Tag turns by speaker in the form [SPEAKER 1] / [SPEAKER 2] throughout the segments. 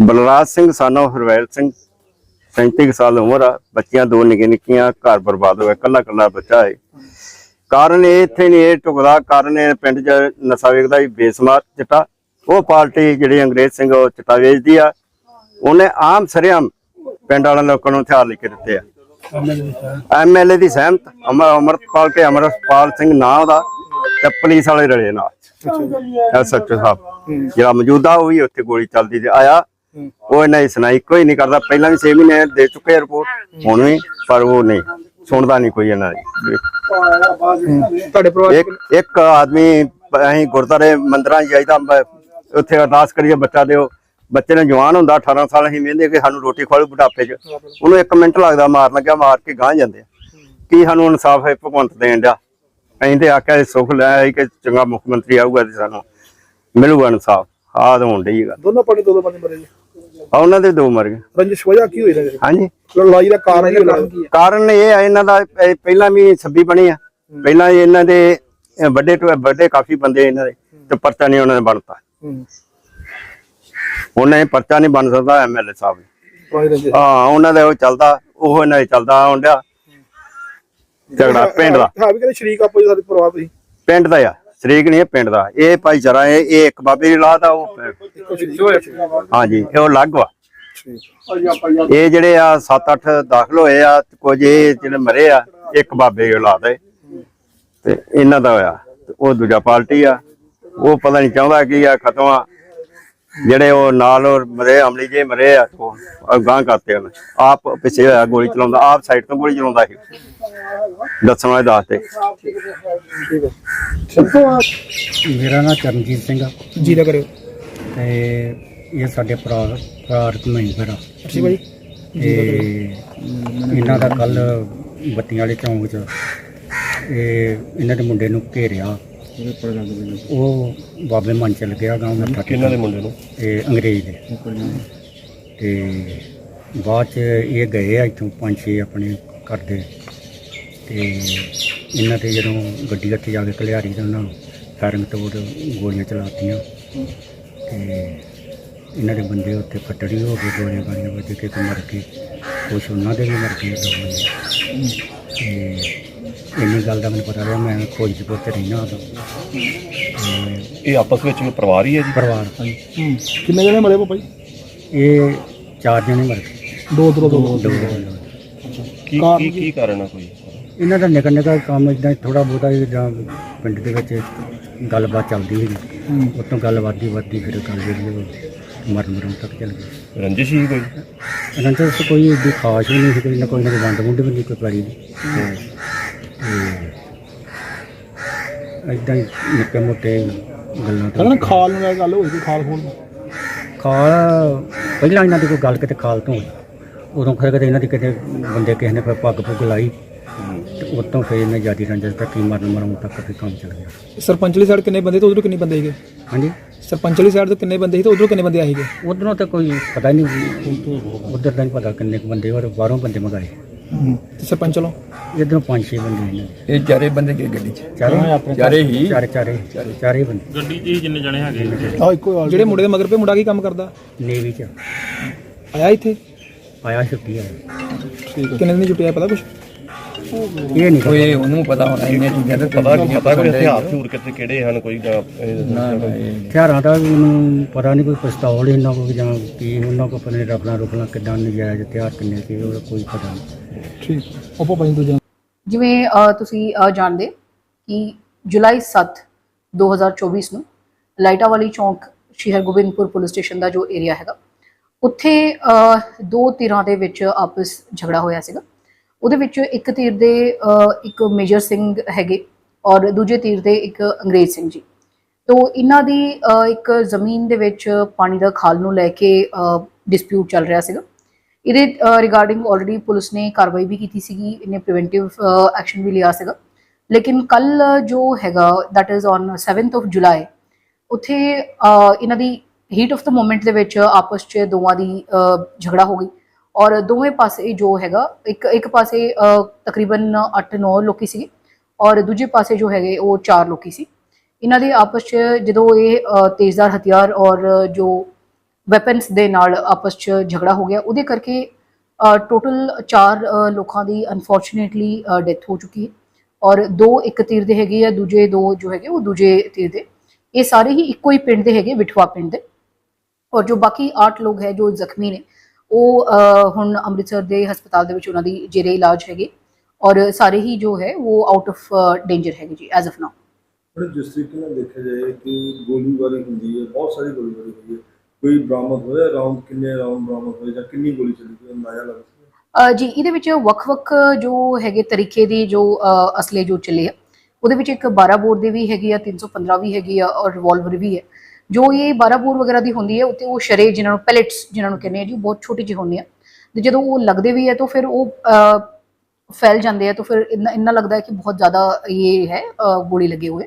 [SPEAKER 1] ਬਲਰਾਜ ਸਿੰਘ ਸਾਨੋ ਹਰਵੈਲ ਸਿੰਘ 37 ਕੁ ਸਾਲ ਉਮਰ ਆ, ਬੱਚੀਆਂ ਦੋ ਨਿੱਕੀਆਂ ਨਿੱਕੀਆਂ, ਘਰ ਬਰਬਾਦ ਹੋਇਆ ਕੱਲਾ ਕੱਲਾ ਬੱਚਾ ਹੈ ਕਾਰਨ ਇਹ ਇੱਥੇ ਨਹੀਂ, ਇਹ ਟੁਕਦਾ ਕਾਰਨ ਇਹ ਪਿੰਡ 'ਚ ਨਸ਼ਾ ਵੇਚਦਾ ਹੀ ਬੇਸਮਾਰ ਚਿੱਟਾ। ਉਹ ਪਾਰਟੀ ਜਿਹੜੀ ਅੰਗਰੇਜ਼ ਸਿੰਘ, ਉਹ ਚਿੱਟਾ ਵੇਚਦੀ ਆ। ਉਹਨੇ ਆਮ ਸਰਿਆਮ ਪਿੰਡ ਵਾਲਿਆਂ ਲੋਕਾਂ ਨੂੰ ਹਥਿਆਰ ਲੈ ਕੇ ਦਿੱਤੇ ਆ। ਐਮਐਲਏ ਦੀ ਸਹਿਮਤ, ਅਮਰ ਅਮਰਪਾਲ ਕੇ ਅਮਰਪਾਲ ਸਿੰਘ ਨਾਂ ਉਹਦਾ ਤੇ ਪੁਲਿਸ ਵਾਲੇ ਰਲੇ ਨਾਲ। ਐਸਐਚਓ ਸਾਹਿਬ ਜਿਹੜਾ ਮੌਜੂਦਾ ਉਹ ਵੀ ਉੱਥੇ ਗੋਲੀ ਚੱਲਦੀ ਤੇ ਆਇਆ। ਉਹ ਇਹਨਾਂ ਦੀ ਸੁਣਾਈ ਕੋਈ ਨਹੀਂ ਕਰਦਾ। ਪਹਿਲਾਂ ਵੀ 6 ਮਹੀਨੇ ਦੇ ਚੁੱਕੇ ਆ ਰਿਪੋਰਟ ਹੁਣ ਵੀ ਪਰ ਉਹ ਨਹੀਂ ਸੁਣਦਾ ਨਹੀਂ ਕੋਈ ਇਹਨਾਂ ਦੀ।
[SPEAKER 2] ਤੁਹਾਡੇ ਪਰਿਵਾਰ
[SPEAKER 1] ਇੱਕ ਆਦਮੀ ਅਸੀਂ ਗੁਰਦਾਰੇ ਮੰਦਰਾਂ 'ਚ ਜਾਈਦਾ ਉੱਥੇ ਅਰਦਾਸ ਕਰੀਏ ਬੱਚਾ ਦਿਓ। ਬੱਚੇ ਨੇ ਜਵਾਨ ਹੁੰਦਾ 18 ਸਾਲ ਅਸੀਂ ਵੇਂਦੇ ਕਿ ਸਾਨੂੰ ਰੋਟੀ ਖਵਾਲੂ ਬੁਢਾਪੇ 'ਚ। ਉਹਨੂੰ 1 ਮਿੰਟ ਲੱਗਦਾ ਮਾਰਨ ਲੱਗਿਆ ਮਾਰ ਕੇ ਗਾਂ ਜਾਂਦੇ ਕੀ ਸਾਨੂੰ ਇਨਸਾਫ ਹੈ ਭਗਵੰਤ ਦੇਣ ਦਾ ਅਸੀਂ ਤੇ ਆਖਿਆ ਸੀ ਸੁੱਖ ਲੈ ਆਈ ਕਿ ਚੰਗਾ ਮੁੱਖ ਮੰਤਰੀ ਆਊਗਾ ਤੇ ਸਾਨੂੰ ਮਿਲੂਗਾ ਇਨਸਾਫ। ਆਹ ਤਾਂ ਹੋਣ ਡਈ ਗੱਲ।
[SPEAKER 2] ਦੋਨੋਂ ਪਾਰਟੀ ਦੋ ਦੋ ਬੰਦੇ ਮਰੇ ਜੀ।
[SPEAKER 1] ਆ ਉਹਨਾਂ ਦੇ ਦੋ ਮਰ ਗਏ।
[SPEAKER 2] ਰੰਜਿਸ਼ ਵਜ੍ਹਾ ਕੀ ਹੋਈ ਰੰਜਿਸ਼?
[SPEAKER 1] ਹਾਂਜੀ।
[SPEAKER 2] ਲੜਾਈ ਦਾ ਕਾਰਨ ਕੀ ਹੋਇਆ
[SPEAKER 1] ਕਾਰਨ ਇਹ ਆ ਇਹਨਾਂ ਦਾ ਇਹ ਪਹਿਲਾਂ ਵੀ ਛੱਬੀ ਬਣੀ ਆ। ਪਹਿਲਾਂ ਹੀ ਇਹਨਾਂ ਦੇ ਵੱਡੇ ਤੋਂ ਵੱਡੇ ਕਾਫੀ ਬੰਦੇ ਇਹਨਾਂ ਦੇ ਤੇ ਪਰਚਾ ਨਹੀਂ ਉਹਨਾਂ ਨੇ ਬਣਤਾ।
[SPEAKER 2] ਹੂੰ।
[SPEAKER 1] ਉਹਨਾਂ ਨੇ ਪਰਚਾ ਨਹੀਂ ਬਣ ਸਕਦਾ ਐਮਐਲਏ ਸਾਹਿਬ ਨੇ। ਹਾਂ ਉਹਨਾਂ ਦਾ ਉਹ ਚੱਲਦਾ ਉਹ ਇਹਨਾਂ ਦੇ ਚੱਲਦਾ ਆਉਂਦਿਆ ਝਗੜਾ ਪਿੰਡ ਦਾ।
[SPEAKER 2] ਹਾਂ ਵੀ ਕਹਿੰਦੇ ਸ਼ਰੀਕ ਆਪੋ ਜੀ ਸਾਡੇ ਪਰਿਵਾਰ ਤੁਸੀਂ
[SPEAKER 1] ਪਿੰਡ ਦਾ ਆ ਸ਼ਰੀਕ ਨਹੀਂ ਇਹ ਪਿੰਡ ਦਾ। ਇਹ ਭਾਈਚਾਰਾ ਇਹ ਇਹ ਇੱਕ ਬਾਬੇ ਦੀ ਲਾਤ ਆ ਉਹ ਹਾਂਜੀ ਇਹ ਉਹ ਅਲੱਗ ਵਾ। ਇਹ ਜਿਹੜੇ ਆ 7-8 ਦਾਖਲ ਹੋਏ ਆ ਕੁਝ ਇਹ ਜਿਹੜੇ ਮਰੇ ਆ ਇੱਕ ਬਾਬੇ ਦੀ ਔਲਾਦ ਹੈ ਤੇ ਇਹਨਾਂ ਦਾ ਹੋਇਆ ਤੇ ਉਹ ਦੂਜਾ ਪਾਰਟੀ ਆ। ਉਹ ਪਤਾ ਨਹੀਂ ਚਾਹੁੰਦਾ ਕੀ ਆ ਖਤਮ ਆ। ਜਿਹੜੇ ਉਹ ਨਾਲ ਉਹ ਮਰੇ ਅਮਲੀ ਜੇ ਮਰੇ ਆ ਉਹ ਅਗਾਂਹ ਕਰਤੇ ਉਹਨੇ। ਆਪ ਪਿੱਛੇ ਹੋਇਆ ਗੋਲੀ ਚਲਾਉਂਦਾ ਆਪ ਸਾਈਡ ਤੋਂ ਗੋਲੀ ਚਲਾਉਂਦਾ ਸੀ। ਦੱਸਣ ਵਾਲੇ ਦੱਸਦੇ
[SPEAKER 3] ਮੇਰਾ ਨਾਮ ਚਰਨਜੀਤ ਸਿੰਘ ਆ।
[SPEAKER 2] ਜੀ ਦਾ ਕਰਿਓ
[SPEAKER 3] ਤੇ ਇਹ ਸਾਡੇ ਭਰਾ ਮਹਿੰਦਰ ਆ।
[SPEAKER 2] ਜੀ
[SPEAKER 3] ਤੇ ਇਹਨਾਂ ਦਾ ਕੱਲ ਬੱਤੀਆਂ ਵਾਲੇ ਚੌਂਕ 'ਚ ਇਹ ਇਹਨਾਂ ਦੇ ਮੁੰਡੇ ਨੂੰ ਘੇਰਿਆ। ਉਹ ਬਾਬੇ ਮਨ ਚਲ ਗਿਆ ਗਾਉਂ ਮੱਥਾ ਕਿਹਨਾਂ ਦੇ ਮੁੰਡੇ ਨੂੰ? ਇਹ ਅੰਗਰੇਜ਼ ਦੇ। ਤੇ ਬਾਅਦ ਚ ਇਹ ਗਏ ਆ ਇੱਥੋਂ ਪੰਜ ਛੇ ਆਪਣੇ ਘਰ ਦੇ। ਤੇ ਇਹਨਾਂ ਤੇ ਜਦੋਂ ਗੱਡੀ ਉੱਤੇ ਜਾ ਕੇ ਕਲਿਆਰੀ ਤੇ ਉਹਨਾਂ ਫਾਇਰਿੰਗ ਤੋਂ ਗੋਲੀਆਂ ਚਲਾਤੀਆਂ। ਤੇ ਇਹਨਾਂ ਦੇ ਬੰਦੇ ਉੱਤੇ ਫੱਟੜੀ ਹੋ ਗਏ ਗੋਲੀਆਂ ਗਾਲੀਆਂ ਵੱਜ ਕੇ ਤੇ ਮਰ ਗਏ। ਕੁਛ ਉਹਨਾਂ ਦੇ ਵੀ ਮਰ ਗਏ ਦੋ ਬੰਦੇ। ਤੇ ਇੰਨੀ ਗੱਲ ਦਾ ਮੈਨੂੰ ਪਤਾ ਰਿਹਾ ਮੈਂ ਖੋਜਪੁਰ ਤੇ ਰਹਿਣਾ ਉਦੋਂ। ਤੇ
[SPEAKER 4] ਇਹ ਆਪਸ ਵਿੱਚ ਵੀ ਪਰਿਵਾਰ ਹੀ ਹੈ ਜੀ?
[SPEAKER 3] ਪਰਿਵਾਰ
[SPEAKER 2] ਹੂੰ। ਕਿੰਨੇ ਜਣੇ ਮਰੇ ਜੀ?
[SPEAKER 3] ਇਹ ਚਾਰ ਜਣੇ ਮਰ ਗਏ।
[SPEAKER 2] ਦੋ ਦੋ। ਦੋ
[SPEAKER 3] ਦੋ। ਜਣੇ।
[SPEAKER 4] ਕੀ ਕੀ ਕੀ ਕਾਰਨ ਆ ਕੋਈ?
[SPEAKER 3] ਇਹਨਾਂ ਦਾ ਨਿਕਾ ਨਿਕਾ ਕੰਮ ਇਦਾਂ ਥੋੜਾ ਬਹੁਤਾ ਹੀ ਜਾਂ ਪਿੰਡ ਦੇ ਵਿੱਚ ਗੱਲਬਾਤ ਚੱਲਦੀ ਸੀ। ਉਤੋਂ ਗੱਲ ਵੱਧਦੀ ਵੱਧਦੀ ਫਿਰ ਗੱਲ ਜਿਹੜੀ ਉਹ ਮਰਨ ਮਰਨ ਤੱਕ ਚੱਲ ਗਈ।
[SPEAKER 4] ਰੰਜਿਸ਼ ਹੀ ਕੋਈ?
[SPEAKER 3] ਇਹਨਾਂ ਤੋਂ ਕੋਈ ਏਡੀ ਖਾਸ ਵੀ ਨਹੀਂ ਸੀ ਕੋਈ ਨਾ ਕੋਈ ਨਾ ਕੋਈ ਵੰਡ ਵੁੰਡ ਵੀ ਨਹੀਂ ਕੋਈ ਪੜੀ ਦੀ ਇਦਾਂ ਹੀ ਨਿੱਕੇ ਮੋਟੇ ਗੱਲਾਂ
[SPEAKER 2] ਕਹਿੰਦਾ
[SPEAKER 3] ਤੋਂ
[SPEAKER 2] ਖਾਲ ਨੂੰ ਲੈ ਕੇ ਗੱਲ ਹੋਈ ਸੀ ਖਾਲ ਖੋਲ
[SPEAKER 3] ਖਾਲ ਪਹਿਲਾਂ ਇਹਨਾਂ ਦੀ ਕੋਈ ਗੱਲ ਕਿਤੇ ਖਾਲ ਤੋਂ ਹੋਈ। ਉਦੋਂ ਫਿਰ ਕਿਤੇ ਇਹਨਾਂ ਦੀ ਕਿਤੇ ਬੰਦੇ ਕਿਸੇ ਨੇ ਕੋਈ ਪੱਗ ਪੁੱਗ ਲਾਈ ਤੇ ਉਤੋਂ ਫਿਰ ਇਹਨੇ ਜਿਆਦੀ ਰੰਜਸ ਤੱਕ ਹੀ ਮਰਨ ਮਰਨ ਤੱਕ ਵੀ ਕੰਮ ਚੱਲ ਗਿਆ।
[SPEAKER 2] ਸਰਪੰਚ ਵਾਲੀ ਸਾਈਡ ਕਿੰਨੇ ਬੰਦੇ ਤੇ ਉਧਰੋਂ ਕਿੰਨੇ ਬੰਦੇ ਸੀਗੇ?
[SPEAKER 3] ਹਾਂਜੀ?
[SPEAKER 2] ਸਰਪੰਚ ਵਾਲੀ ਸਾਈਡ ਤੋਂ ਕਿੰਨੇ ਬੰਦੇ ਸੀ ਤੇ ਉਧਰੋਂ ਕਿੰਨੇ ਬੰਦੇ ਆਏ ਸੀਗੇ?
[SPEAKER 3] ਉਧਰੋਂ ਤਾਂ ਕੋਈ ਪਤਾ ਹੀ ਨਹੀਂ ਉਧਰ ਦਾ ਨਹੀਂ ਪਤਾ ਕਿੰਨੇ ਕੁ ਬੰਦੇ ਔਰ ਬਾਹਰੋਂ ਬੰਦੇ ਮੰਗਾਏ।
[SPEAKER 2] ਤੇ ਸਰਪੰਚ ਵੱਲੋਂ?
[SPEAKER 3] ਇਧਰੋਂ ਪੰਜ ਛੇ ਬੰਦੇ ਦੇ
[SPEAKER 5] ਇਹ ਚਾਰੇ ਬੰਦੇ ਗਏ ਗੱਡੀ 'ਚ?
[SPEAKER 3] ਚਾਰੇ
[SPEAKER 5] ਚਾਰੇ ਹੀ।
[SPEAKER 3] ਚਾਰੇ ਚਾਰੇ ਚਾਰੇ। ਬੰਦੇ।
[SPEAKER 2] ਆ ਇੱਕੋ ਜਿਹੜੇ ਮੁੰਡੇ ਦੇ ਮਗਰ ਪੇ ਮੁੰਡਾ ਕੀ ਕੰਮ ਕਰਦਾ?
[SPEAKER 3] ਨੇਵੀ ਚ।
[SPEAKER 2] ਆਇਆ ਇੱਥੇ?
[SPEAKER 3] ਆਇਆ ਛੁੱਟੀ ਆਇਆ
[SPEAKER 2] ਕਿੰਨੇ ਦਿਨ ਛੁੱਟੀ ਆਇਆ ਪਤਾ ਕੁਛ?
[SPEAKER 3] ਇਹ ਨਹੀਂ
[SPEAKER 5] ਕੋਈ ਉਹਨੂੰ ਪਤਾ ਹੋਣਾ ਇਹਨੇ ਚੀਜ਼ਾਂ ਦਾ
[SPEAKER 4] ਪਤਾ ਪਤਾ ਕੋਈ ਹਥਿਆਰ ਹਥੂਰ ਕਿੱਥੇ ਕਿਹੜੇ ਹਨ ਕੋਈ
[SPEAKER 5] ਨਾ ਨਾ
[SPEAKER 3] ਹਥਿਆਰਾਂ ਦਾ ਵੀ ਮੈਨੂੰ ਪਤਾ ਨਹੀਂ ਕੋਈ ਪਿਸਤੌਲ ਇਹਨਾਂ ਕੋਲ ਜਾਂ ਕੀ ਉਹਨਾਂ ਕੋਲ ਪਤਾ ਨਹੀਂ ਰਫਲਾਂ ਰੁਫਲਾਂ ਕਿੱਦਾਂ ਨਜਾਇਜ਼ ਹਥਿਆਰ ਕਿੰਨੇ ਸੀ ਉਹਦਾ ਕੋਈ ਪਤਾ ਨਹੀਂ।
[SPEAKER 2] ਠੀਕ। ਉਹ ਪਾਪਾ ਜੀ ਦੂਜਾ
[SPEAKER 6] ਜਿਵੇਂ ਅ, ਤੁਸੀਂ ਅ, ਜਾਣਦੇ ਕਿ ਜੁਲਾਈ 7 2024 ਨੂੰ ਲਾਈਟਾ ਵਾਲੀ ਚੌਂਕ ਸ਼੍ਰੀ ਹਰਗੋਬਿੰਦਪੁਰ ਪੁਲਿਸ ਸਟੇਸ਼ਨ ਦਾ ਜੋ ਏਰੀਆ ਹੈਗਾ ਉੱਥੇ ਅ, ਦੋ ਧਿਰਾਂ ਦੇ ਵਿੱਚ ਆਪਸ ਝਗੜਾ ਹੋਇਆ ਸੀਗਾ। ਉਹਦੇ ਵਿੱਚ ਇੱਕ ਧਿਰ ਦੇ ਅ, ਇੱਕ ਮੇਜਰ ਸਿੰਘ ਹੈਗੇ ਔਰ ਦੂਜੇ ਧਿਰ ਦੇ ਇੱਕ ਅੰਗਰੇਜ਼ ਸਿੰਘ ਜੀ। ਤੋ ਇਹਨਾਂ ਦੀ ਅ, ਇੱਕ ਜ਼ਮੀਨ ਦੇ ਵਿੱਚ ਪਾਣੀ ਦਾ ਖਾਲ ਨੂੰ ਲੈ ਕੇ ਡਿਸਪਿਊਟ ਚੱਲ ਰਿਹਾ ਸੀਗਾ। ਇਹਦੇ ਰਿਗਾਰਡਿੰਗ ਆਲਰੇਡੀ ਪੁਲਿਸ ਨੇ ਕਾਰਵਾਈ ਵੀ ਕੀਤੀ ਸੀਗੀ, ਇਹਨੇ ਪ੍ਰੀਵੈਂਟਿਵ ਐਕਸ਼ਨ ਵੀ ਲਿਆ ਸੀਗਾ। ਲੇਕਿਨ ਕੱਲ ਜੋ ਹੈਗਾ that is on 7th of July ਉੱਥੇ ਇਹਨਾਂ ਦੀ ਹੀਟ ਆਫ ਦ ਮੂਮੈਂਟ ਦੇ ਵਿੱਚ ਆਪਸ 'ਚ ਦੋਵਾਂ ਦੀ ਝਗੜਾ ਹੋ ਗਈ। ਔਰ ਦੋਵੇਂ ਪਾਸੇ ਜੋ ਹੈਗਾ, ਇੱਕ ਇੱਕ ਪਾਸੇ ਤਕਰੀਬਨ 8-9 ਲੋਕੀ ਸੀਗੇ, ਔਰ ਦੂਜੇ ਪਾਸੇ ਜੋ ਹੈਗੇ, ਉਹ 4 ਲੋਕੀ ਸੀ। ਇਹਨਾਂ ਦੇ ਆਪਸ 'ਚ ਜਦੋਂ ਇਹ ਤੇਜ਼ਦਾਰ ਹਥਿਆਰ ਔਰ ਜੋ ਵੈਪਨਸ ਦੇ ਨਾਲ ਆਪਸ 'ਚ ਝਗੜਾ ਹੋ ਗਿਆ। ਉਹਦੇ ਕਰਕੇ ਟੋਟਲ 4 ਲੋਕਾਂ ਦੀ ਅਨਫੋਰਚੂਨੇਟਲੀ ਡੈਥ ਹੋ ਚੁੱਕੀ ਹੈ। ਔਰ ਦੋ ਇੱਕ ਤੀਰ ਦੇ ਹੈਗੇ ਆ, ਦੂਜੇ ਦੋ ਜੋ ਹੈਗੇ, ਉਹ ਦੂਜੇ ਤੀਰ ਦੇ। ਇਹ ਸਾਰੇ ਹੀ ਇੱਕੋ ਹੀ ਪਿੰਡ ਦੇ ਹੈਗੇ, ਵਿਠਵਾ ਪਿੰਡ ਦੇ। ਔਰ ਜੋ ਬਾਕੀ 8 ਲੋਕ ਹੈ, ਜੋ ਜ਼ਖਮੀ ਨੇ, ਉਹ ਹੁਣ ਅੰਮ੍ਰਿਤਸਰ ਦੇ ਹਸਪਤਾਲ ਦੇ ਵਿੱਚ ਉਹਨਾਂ ਦੀ ਜੇਰੇ ਇਲਾਜ ਹੈਗੇ। ਔਰ ਸਾਰੇ ਹੀ ਜੋ ਹੈ, ਉਹ ਆਊਟ ਆਫ ਡੇਂਜਰ ਹੈਗੇ ਜੀ ਐਜ਼ ਆਫ ਨਾਓ
[SPEAKER 7] ਜਿਸ ਤਰੀਕੇ ਨਾਲ ਦੇਖਿਆ ਜਾਏ ਕਿ ਗੋਲੀਬਾਰੀ ਹੁੰਦੀ ਹੈ, ਬਹੁਤ ਸਾਰੀ ਗੋਲੀਬਾਰੀ ਹੋਈ ਹੈ ਕੋਈ ਬਰਾਮਦ ਹੋਇਆ? ਰਾਉਂਡ ਕਿੰਨੇ ਰਾਉਂਡ ਬਰਾਮਦ ਹੋਏ ਜਾਂ ਕਿੰਨੀ ਗੋਲੀ ਚੱਲੀ ਕੋਈ ਅੰਦਾਜ਼ਾ ਲੱਗ ਸਕਦਾ
[SPEAKER 6] ਜੀ, ਇਹਦੇ ਵਿੱਚ ਵੱਖ-ਵੱਖ ਜੋ ਹੈਗੇ ਤਰੀਕੇ ਦੀ ਜੋ ਅਸਲੇ ਜੋ ਚੱਲੇ ਆ, ਉਹਦੇ ਵਿੱਚ ਇੱਕ 12 ਬੋਰ ਦੀ ਵੀ ਹੈਗੀ ਆ 315 ਵੀ ਹੈਗੀ ਆ ਔਰ ਰਿਵਾਲਵਰ ਵੀ ਹੈ। ਜੋ ਇਹ 12 ਬੋਰ ਵਗੈਰਾ ਦੀ ਹੁੰਦੀ ਹੈ, ਉੱਤੇ ਉਹ ਸ਼ਰੇ ਜਿਨ੍ਹਾਂ ਨੂੰ ਪੈਲੇਟਸ ਜਿਨ੍ਹਾਂ ਨੂੰ ਕਹਿੰਦੇ ਆ ਜੀ ਬਹੁਤ ਛੋਟੀ ਜਿਹੀ ਹੁੰਦੀ ਆ। ਤੇ ਜਦੋਂ ਉਹ ਲੱਗਦੇ ਵੀ ਹੈ, ਤਾਂ ਫਿਰ ਉਹ ਫੈਲ ਜਾਂਦੇ ਆ, ਤਾਂ ਫਿਰ ਇੰਨਾ ਲੱਗਦਾ ਹੈ ਕਿ ਬਹੁਤ ਜ਼ਿਆਦਾ ਇਹ ਹੈ ਗੋਲੀ ਲੱਗੇ ਹੋਏ।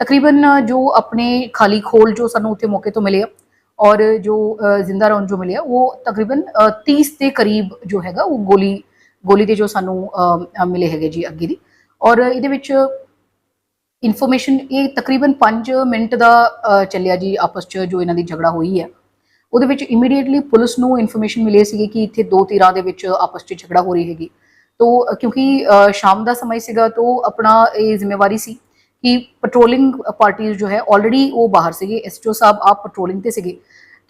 [SPEAKER 6] ਤਕਰੀਬਨ ਜੋ ਆਪਣੇ ਖਾਲੀ ਖੋਲ ਜੋ ਸਾਨੂੰ ਉੱਥੇ ਮੌਕੇ ਤੋਂ ਮਿਲੇ ਆ ਔਰ ਜੋ ਜ਼ਿੰਦਾ ਰੌਂਦ ਜੋ ਮਿਲਿਆ ਉਹ ਤਕਰੀਬਨ ਅ, 30 ਦੇ ਕਰੀਬ ਜੋ ਹੈਗਾ ਉਹ ਗੋਲੀ ਗੋਲੀ ਦੇ ਜੋ ਸਾਨੂੰ ਮਿਲੇ ਹੈਗੇ ਜੀ ਅੱਗੇ ਦੀ। ਔਰ ਇਹਦੇ ਵਿੱਚ ਇਨਫੋਰਮੇਸ਼ਨ ਇਹ ਤਕਰੀਬਨ 5 ਮਿੰਟ ਦਾ ਚੱਲਿਆ ਜੀ ਆਪਸ ਚ ਜੋ ਇਹਨਾਂ ਦੀ ਝਗੜਾ ਹੋਈ ਹੈ ਉਹਦੇ ਵਿੱਚ ਇਮੀਡੀਏਟਲੀ ਪੁਲਿਸ ਨੂੰ ਇਨਫੋਰਮੇਸ਼ਨ ਮਿਲੇ ਸੀ ਕਿ ਇੱਥੇ ਦੋ ਧਿਰਾਂ ਦੇ ਵਿੱਚ ਆਪਸ ਚ ਝਗੜਾ ਹੋ ਰਹੀ ਹੈਗੀ। ਤੋ ਕਿਉਂਕਿ ਸ਼ਾਮ ਦਾ ਸਮਾਂ ਸੀਗਾ ਤੋ ਆਪਣਾ ਇਹ ਜ਼ਿੰਮੇਵਾਰੀ ਸੀ ਕਿ ਪੈਟਰੋਲਿੰਗ ਪਾਰਟੀਆਂ ਜੋ ਹੈ ਆਲਰੇਡੀ ਉਹ ਬਾਹਰ ਸੀਗੇ ਐਸਟੋ ਸਾਹਿਬ ਆਪ ਪੈਟਰੋਲਿੰਗ ਤੇ ਸੀਗੇ।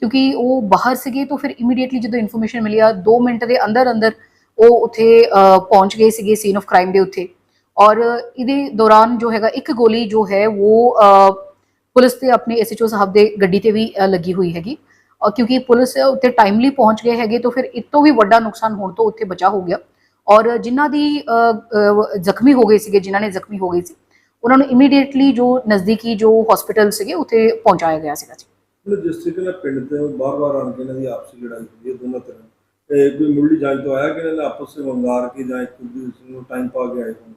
[SPEAKER 6] ਕਿਉਂਕਿ ਉਹ ਬਾਹਰ ਸੀਗੇ ਤਾਂ ਫਿਰ ਇਮੀਡੀਏਟਲੀ ਜਦੋਂ ਇਨਫੋਰਮੇਸ਼ਨ ਮਿਲੀ ਆ 2 ਮਿੰਟ ਦੇ ਅੰਦਰ ਅੰਦਰ ਉਹ ਉੱਥੇ ਪਹੁੰਚ ਗਏ ਸੀਗੇ ਸੀਨ ਆਫ ਕ੍ਰਾਈਮ ਦੇ ਉੱਤੇ ਔਰ ਇਹਦੇ ਦੌਰਾਨ ਜੋ ਹੈਗਾ, ਇੱਕ ਗੋਲੀ ਜੋ ਹੈ ਉਹ ਪੁਲਿਸ ਤੇ ਆਪਣੇ ਐਸਐਚਓ ਸਾਹਿਬ ਦੇ ਗੱਡੀ ਤੇ ਵੀ ਲੱਗੀ ਹੋਈ ਹੈਗੀ। ਔਰ ਕਿਉਂਕਿ ਪੁਲਿਸ ਉੱਤੇ ਟਾਈਮਲੀ ਪਹੁੰਚ ਗਏ ਹੈਗੇ, ਤਾਂ ਫਿਰ ਇਸ ਵੀ ਵੱਡਾ ਨੁਕਸਾਨ ਹੋਣ ਤੋਂ ਉੱਥੇ ਬਚਾ ਹੋ ਗਿਆ। ਔਰ ਜਿਨ੍ਹਾਂ ਦੀ ਜ਼ਖਮੀ ਹੋ ਗਏ ਸੀਗੇ, ਜਿਨ੍ਹਾਂ ਨੇ ਜ਼ਖਮੀ ਹੋ ਗਏ ਸੀ ਉਹਨਾਂ ਨੂੰ ਇਮੀਡੀਏਟਲੀ ਜੋ ਨਜ਼ਦੀਕੀ ਜੋ ਹਸਪੀਟਲ ਸੀਗੇ ਉੱਥੇ ਪਹੁੰਚਾਇਆ ਗਿਆ ਸੀਗਾ ਜੀ।
[SPEAKER 7] ਮਤਲਬ ਜਿਸ ਤਰੀਕੇ ਨਾਲ ਪਿੰਡ ਤੇ ਬਾਰ-ਬਾਰ ਆਣ ਕੇ ਇਹਨਾਂ ਦੀ ਆਪਸੀ ਲੜਾਈ ਹੁੰਦੀ ਹੈ ਦੋਨਾਂ ਤਰ੍ਹਾਂ ਇਹ ਕੋਈ ਮੁੱਢਲੀ ਜਾਂਚ ਤੋਂ ਆਇਆ ਕਿ ਇਹਨਾਂ ਨੇ ਆਪਸ ਵਿੱਚ ਵੰਗਾਰ ਕੇ ਜਾਂ ਇੱਕ ਦੂਜੇ ਨੂੰ ਟਾਈਮ ਪਾ ਕੇ ਆਏ ਹੋਣ?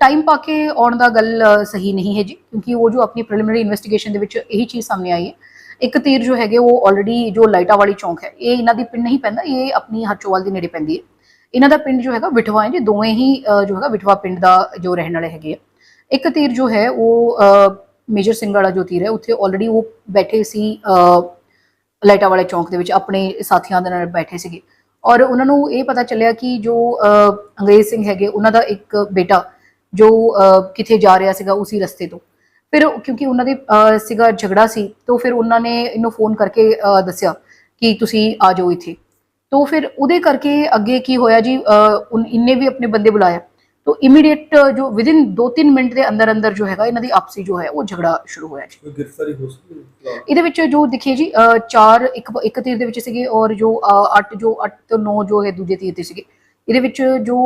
[SPEAKER 6] ਟਾਈਮ ਪਾ ਕੇ ਆਉਣ ਦਾ ਗੱਲ ਸਹੀ ਨਹੀਂ ਹੈ ਜੀ ਕਿਉਂਕਿ ਉਹ ਜੋ ਆਪਣੀ ਪ੍ਰੀਲਿਮਿਨਰੀ ਇਨਵੈਸਟੀਗੇਸ਼ਨ ਦੇ ਵਿੱਚ ਇਹੀ ਚੀਜ਼ ਸਾਹਮਣੇ ਆਈ ਹੈ। ਇੱਕ ਤੀਰ ਜੋ ਹੈਗੇ ਉਹ ਆਲਰੇਡੀ ਜੋ ਲਾਈਟਾ ਵਾਲੀ ਚੌਂਕ ਹੈ ਇਹ ਇਹਨਾਂ ਦੀ ਪਿੰਡ ਨਹੀਂ ਪੈਂਦਾ ਇਹ ਆਪਣੀ ਹਰਚੋਵਾਲ ਦੇ ਨੇੜੇ ਪੈਂਦੀ ਹੈ। ਇਹਨਾਂ ਦਾ ਪਿੰਡ ਜੋ ਹੈਗਾ ਵਿਠਵਾ ਹੈ ਜੀ ਦੋਵੇਂ ਹੀ ਜੋ ਹੈਗਾ ਵਿਠਵਾ ਪਿੰਡ ਦਾ ਜੋ ਰਹਿਣ ਵਾਲੇ ਹੈਗੇ ਆ। ਇੱਕ ਤੀਰ ਜੋ ਹੈ ਉਹ ਮੇਜਰ ਸਿੰਘ ਵਾਲਾ ਜੋ ਤੀਰ ਹੈ ਉੱਥੇ ਆਲਰੇਡੀ ਉਹ ਬੈਠੇ ਸੀ ਅ, ਲਾਈਟਾ ਵਾਲੇ ਚੌਂਕ ਦੇ ਵਿੱਚ ਆਪਣੇ ਸਾਥੀਆਂ ਦੇ ਨਾਲ ਬੈਠੇ ਸੀਗੇ। ਔਰ ਉਹਨਾਂ ਨੂੰ ਇਹ ਪਤਾ ਚੱਲਿਆ ਕਿ ਜੋ ਅੰਗਰੇਜ਼ ਸਿੰਘ ਹੈਗੇ ਉਹਨਾਂ ਦਾ ਇੱਕ ਬੇਟਾ ਜੋ ਅ, ਕਿਥੇ ਜਾ ਰਿਹਾ ਸੀਗਾ ਉਸੇ ਰਸਤੇ ਤੋਂ। ਫਿਰ ਕਿਉਂਕਿ ਉਹਨਾਂ ਦੇ ਸੀਗਾ ਝਗੜਾ ਸੀ ਤਾਂ ਫਿਰ ਉਹਨਾਂ ਨੇ ਇਹਨੂੰ ਫੋਨ ਕਰਕੇ ਦੱਸਿਆ ਕਿ ਤੁਸੀਂ ਆ ਜਾਓ ਇੱਥੇ। ਤਾਂ ਫਿਰ ਉਹਦੇ ਕਰਕੇ ਅੱਗੇ ਕੀ ਹੋਇਆ ਜੀ ਅ, ਵੀ ਆਪਣੇ ਬੰਦੇ ਬੁਲਾਇਆ। ਤਾਂ ਇਮੀਡੀਏਟ ਜੋ ਵਿਦਿਨ 2-3 ਮਿੰਟ ਦੇ ਅੰਦਰ ਅੰਦਰ ਜੋ ਹੈਗਾ ਇਹਨਾਂ ਦੀ ਆਪਸੀ ਜੋ ਹੈ ਉਹ ਝਗੜਾ ਸ਼ੁਰੂ ਹੋਇਆ ਜੀ
[SPEAKER 7] ਕੋਈ ਗ੍ਰਿਫਤਾਰੀ ਹੋ ਸਕਦੀ ਹੈ?
[SPEAKER 6] ਇਹਦੇ ਵਿੱਚ ਜੋ ਦੇਖੀਏ ਜੀ ਚਾਰ ਇੱਕ ਇੱਕ ਤੀਰ ਦੇ ਵਿੱਚ ਸੀਗੇ ਔਰ ਜੋ 8 ਜੋ 8 ਤੋਂ 9 ਜੋ ਹੈ ਦੂਜੇ ਤੀਰ ਤੇ ਸੀਗੇ ਇਹਦੇ ਵਿੱਚ ਜੋ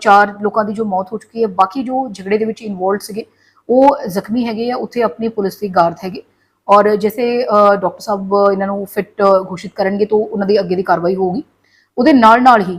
[SPEAKER 6] ਚਾਰ ਲੋਕਾਂ ਦੀ ਜੋ ਮੌਤ ਹੋ ਚੁੱਕੀ ਹੈ ਬਾਕੀ ਜੋ ਝਗੜੇ ਦੇ ਵਿੱਚ ਇਨਵੋਲਡ ਸੀਗੇ ਉਹ ਜ਼ਖਮੀ ਹੈਗੇ ਆ ਉੱਥੇ ਆਪਣੀ ਪੁਲਿਸ ਦੀ ਗਾਰਡ ਹੈਗੇ ਔਰ ਅ, ਡਾਕਟਰ ਸਾਹਿਬ ਇਹਨਾਂ ਨੂੰ ਫਿੱਟ ਘੋਸ਼ਿਤ ਕਰਨਗੇ ਤਾਂ ਉਹਨਾਂ ਦੀ ਅੱਗੇ ਦੀ ਕਾਰਵਾਈ ਹੋਊਗੀ ਉਹਦੇ ਨਾਲ ਨਾਲ ਹੀ